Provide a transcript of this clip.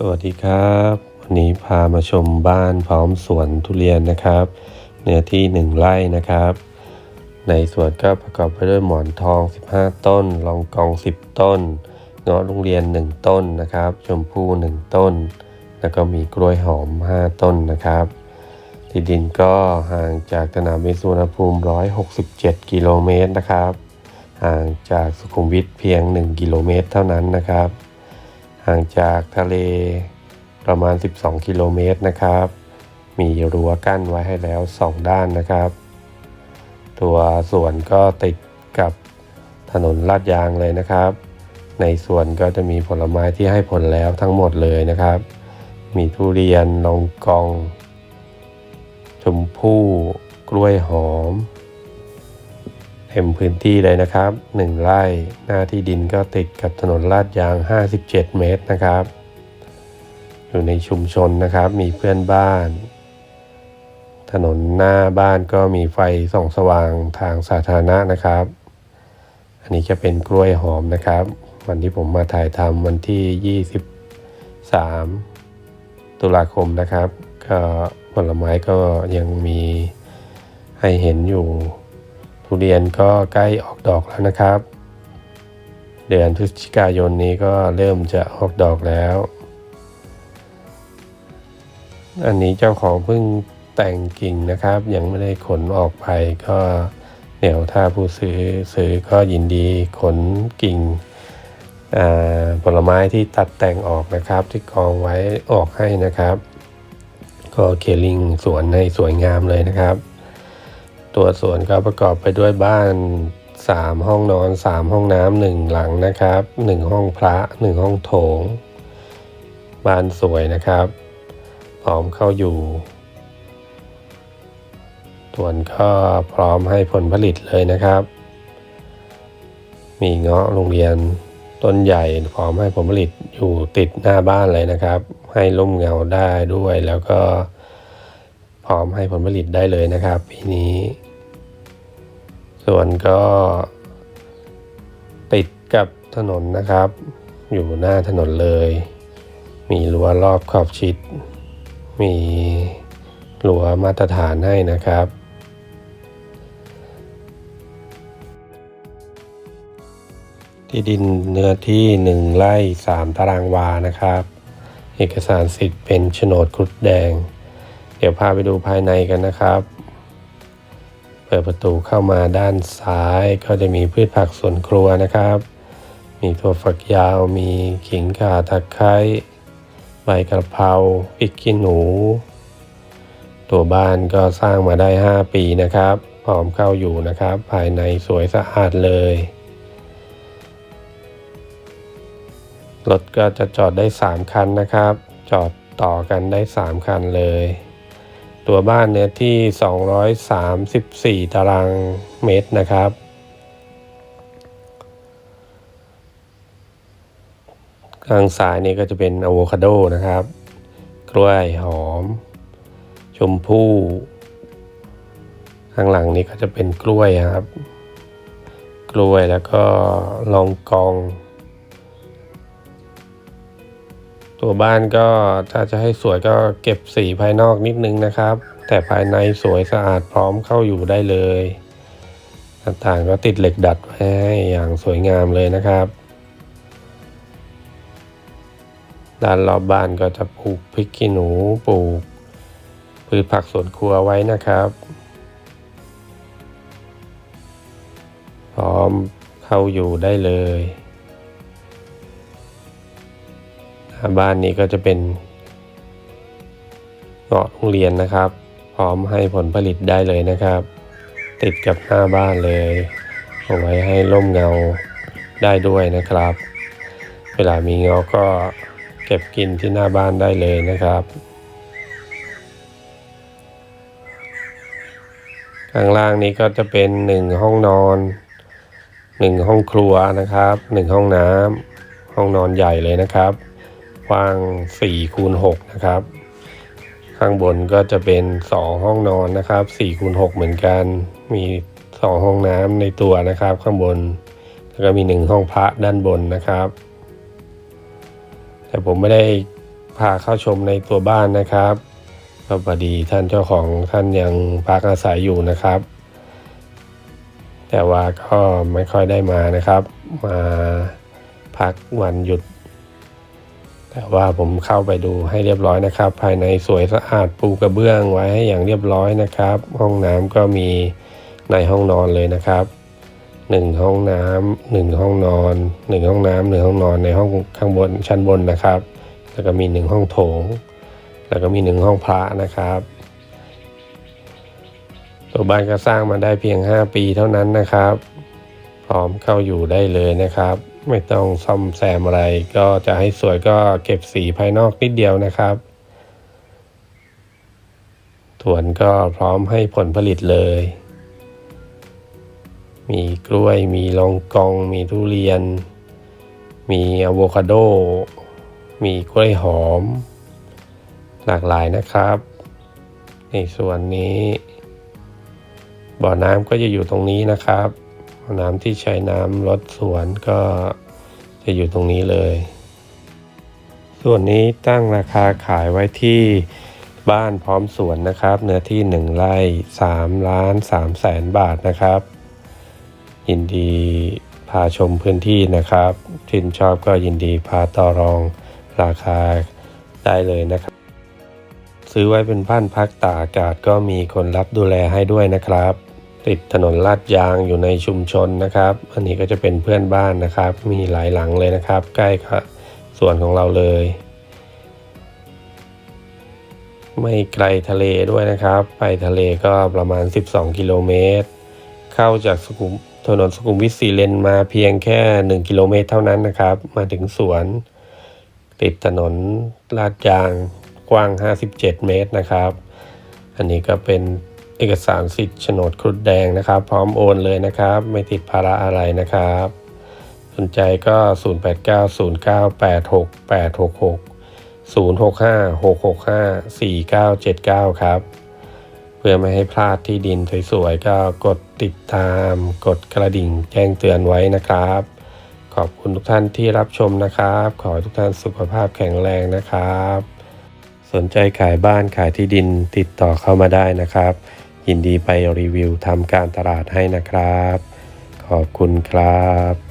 สวัสดีครับ วันนี้พามาชมบ้านพร้อมสวนทุเรียนนะครับ เนื้อที่หนึ่งไร่นะครับ ในสวนก็ประกอบไปด้วยหมอนทอง 15 ต้น ลองกอง 10 ต้น เงาะโรงเรียน 1 ต้นนะครับ ชมพู่ 1 ต้น แล้วก็มีกล้วยหอม 5 ต้นนะครับ ที่ดินก็ห่างจากสนามบินสุวรรณภูมิ 167 กิโลเมตรนะครับ ห่างจากสุขุมวิทเพียง 1 กิโลเมตรเท่านั้นนะครับ ห่างจากทะเลประมาณ 12 กิโลเมตรนะครับ มีรั้วกั้นไว้ให้แล้ว 2 ด้านนะครับ ตัวสวนก็ติดกับถนนลาดยางเลยนะครับ ในสวนก็จะมีผลไม้ที่ให้ผลแล้วทั้งหมดเลยนะครับ มีทุเรียนลองกอง ชมพู่ กล้วยหอม เต็มพื้นที่เลยนะครับ 1 ไร่หน้าที่ดินก็ติดกับถนนลาดยาง 57 เมตรนะครับ อยู่ในชุมชนนะครับ มีเพื่อนบ้าน ถนนหน้าบ้านก็มีไฟส่องสว่างทางสาธารณะนะครับ อันนี้จะเป็นกล้วยหอมนะครับ วันที่ผมมาถ่ายทำวันที่ 23 ตุลาคมนะครับ ก็ผลไม้ก็ยังมีให้เห็นอยู่ ทุเรียนก็ใกล้ออกดอกแล้วนะครับ เดือนพฤศจิกายนนี้ก็เริ่มจะออกดอกแล้ว อันนี้เจ้าของเพิ่งแต่งกิ่งนะครับ ยังไม่ได้ขนออกไปก็เดี๋ยวถ้าผู้ซื้อซื้อก็ยินดีขนกิ่งผลไม้ที่ตัดแต่งออกนะครับ ที่กองไว้ออกให้นะครับ ก็เคลิงสวนให้สวยงามเลยนะครับ ตัวสวนก็ประกอบไปด้วยบ้าน 3 ห้องนอน 3 ห้องน้ำหนึ่งหลังนะครับ 1 ห้องพระ 1 ห้องโถง บ้านสวยนะครับ พร้อมเข้าอยู่สวนก็พร้อมให้ผลผลิตเลยนะครับ มีเงาะโรงเรียนต้นใหญ่พร้อมให้ผลผลิตอยู่ติดหน้าบ้านเลยนะครับ ให้ร่มเงาได้ด้วยแล้วก็พร้อมให้ผลผลิตได้เลยนะครับปีนี้ ส่วนก็ติดกับถนนนะครับ อยู่หน้าถนนเลย มีรั้วรอบขอบชิด มีรั้วมาตรฐานให้นะครับที่ดินเนื้อที่หนึ่งไร่สามตารางวานะครับ เอกสารสิทธิ์เป็นโฉนดครุฑแดง เดี๋ยวพาไปดูภายในกันนะครับ เปิดประตูเข้ามาด้านซ้ายก็จะมีพืชผักสวนครัวนะครับ มีถั่วฝักยาว มีขิงข่าตะไคร้ใบกระเพราพริกขี้หนู ตัวบ้านก็สร้างมาได้ 5 ปีนะครับพร้อมเข้าอยู่นะครับ ภายในสวยสะอาดเลยรถก็จะจอดได้ 3 คันนะครับ จอดต่อกันได้ 3 คันเลย ตัวบ้านเนื้อที่ 234 ตารางเมตรนะครับ ข้างซ้ายนี่ก็จะเป็นอะโวคาโดนะครับ กล้วยหอม ชมพู่ข้างหลังนี้ก็จะเป็นกล้วยครับ กล้วยแล้วก็ลองกอง ตัวบ้านก็ถ้าจะให้สวยก็เก็บสีภายนอกนิดนึงนะครับ แต่ภายในสวยสะอาดพร้อมเข้าอยู่ได้เลยหน้าต่างก็ติดเหล็กดัดไว้ให้อย่างสวยงามเลยนะครับ ด้านรอบบ้านก็จะปลูกพริกขี้หนูปลูกพืชผักสวนครัวไว้นะครับ พร้อมเข้าอยู่ได้เลย บ้านนี้ก็จะเป็นเงาะโรงเรียนนะครับ พร้อมให้ผลผลิตได้เลยนะครับ ติดกับหน้าบ้านเลยเอาไว้ให้ร่มเงาได้ด้วยนะครับ เวลามีเงาก็เก็บกินที่หน้าบ้านได้เลยนะครับ ข้างล่างนี้ก็จะเป็นหนึ่งห้องนอนหนึ่งห้องครัวนะครับหนึ่งห้องน้ำห้องนอนใหญ่เลยนะครับ กว้าง4คูณ6นะครับ ข้างบนก็จะเป็น 2 ห้องนอนนะครับ4คูณ6เหมือนกัน มี 2 ห้องน้ำในตัวนะครับ ข้างบน แล้วก็มี 1 ห้องพระด้านบนนะครับ แต่ผมไม่ได้พาเข้าชมในตัวบ้านนะครับก็พอดีท่านเจ้าของท่านยังพักอาศัยอยู่นะครับ แต่ว่าก็ไม่ค่อยได้มานะครับ มาพักวันหยุด ว่าผมเข้าไปดูให้เรียบร้อยนะครับ ภายในสวยสะอาดปูกระเบื้องไว้ให้อย่างเรียบร้อยนะครับ ห้องน้ำก็มีในห้องนอนเลยนะครับหนึ่งห้องน้ำหนึ่งห้องนอนหนึ่งห้องน้ำหนึ่งห้องนอนในห้องข้างบนชั้นบนนะครับ แล้วก็มีหนึ่งห้องโถง แล้วก็มีหนึ่งห้องพระนะครับ ตัวบ้านก็สร้างมาได้เพียง 5 ปีเท่านั้นนะครับ พร้อมเข้าอยู่ได้เลยนะครับ ไม่ต้องซ่อมแซมอะไร ก็จะให้สวยก็เก็บสีภายนอกนิดเดียวนะครับสวนก็พร้อมให้ผลผลิตเลย มีกล้วย มีลองกอง มีทุเรียน มีอะโวคาโด มีกล้วยหอม หลากหลายนะครับ ในส่วนนี้ บ่อน้ำก็จะอยู่ตรงนี้นะครับ น้ำที่ใช้น้ำลดสวนก็จะอยู่ตรงนี้เลย ส่วนนี้ตั้งราคาขายไว้ที่บ้านพร้อมสวนนะครับ เนื้อที่ 1ไร่3ล้าน3แสนบาทนะครับ ยินดีพาชมพื้นที่นะครับทินชอบก็ยินดีพาต่อรองราคาได้เลยนะครับ ซื้อไว้เป็นบ้านพักตากอากาศก็มีคนรับดูแลให้ด้วยนะครับ ติดถนนลาดยางอยู่ในชุมชนนะครับ อันนี้ก็จะเป็นเพื่อนบ้านนะครับ มีหลายหลังเลยนะครับ ใกล้กับสวนของเราเลย ไม่ไกลทะเลด้วยนะครับ ไปทะเลก็ประมาณ 12 กิโลเมตร เข้าจากสุขุมถนนสุขุมวิทสี่เลนมาเพียงแค่ 1 กิโลเมตรเท่านั้นนะครับ มาถึงสวน ติดถนนลาดยางกว้าง 57 เมตรนะครับ อันนี้ก็เป็น เอกสารสิทธิ์โฉนดครุฑแดงนะครับ พร้อมโอนเลยนะครับ ไม่ติดภาระอะไรนะครับ สนใจก็ 0890986866 0656654979 ครับ เพื่อไม่ให้พลาดที่ดินสวยๆ ก็กดติดตาม กดกระดิ่งแจ้งเตือนไว้นะครับ ขอบคุณทุกท่านที่รับชมนะครับ ขอให้ทุกท่านสุขภาพแข็งแรงนะครับ สนใจขายบ้านขายที่ดินติดต่อเข้ามาได้นะครับ ยินดีไปรีวิวทำการตลาดให้นะครับ ขอบคุณครับ